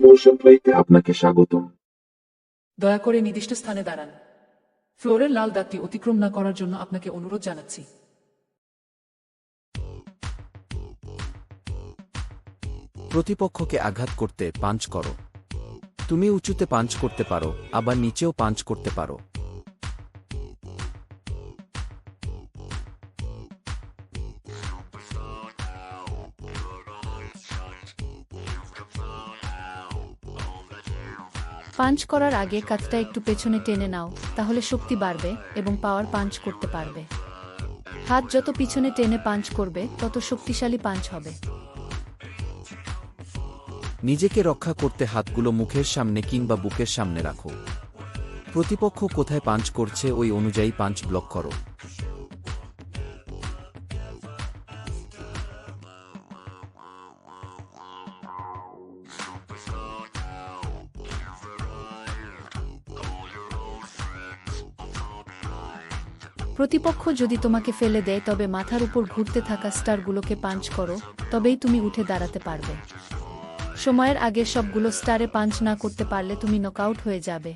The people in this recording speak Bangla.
মোশন প্লেতে আপনাকে স্বাগতম। দয়া করে নির্দিষ্ট স্থানে দাঁড়ান। ফ্লোরের লাল দাগটি অতিক্রম না করার জন্য আপনাকে অনুরোধ জানাচ্ছি। প্রতিপক্ষকে আঘাত করতে পাঞ্চ করো। তুমি উঁচুতে পাঞ্চ করতে পারো আবার নিচেও পাঞ্চ করতে পারো। পাঞ্চ করার আগে কাঁধটা একটু পেছনে টেনে নাও, তাহলে শক্তি বাড়বে এবং পাওয়ার পাঞ্চ করতে পারবে। হাত যত পিছনে টেনে পাঞ্চ করবে, তত শক্তিশালী পাঞ্চ হবে। নিজেকে রক্ষা করতে হাতগুলো মুখের সামনে কিংবা বুকের সামনে রাখো। প্রতিপক্ষ কোথায় পাঞ্চ করছে ওই অনুযায়ী পাঞ্চ ব্লক করো। প্রতিপক্ষ যদি তোমাকে ফেলে দেয়, তবে মাথার উপর ঘুরতে থাকা স্টারগুলোকে পাঞ্চ করো, তবেই তুমি উঠে দাঁড়াতে পারবে। সময়ের আগে সবগুলো স্টারে পাঞ্চ না করতে পারলে তুমি নকআউট হয়ে যাবে।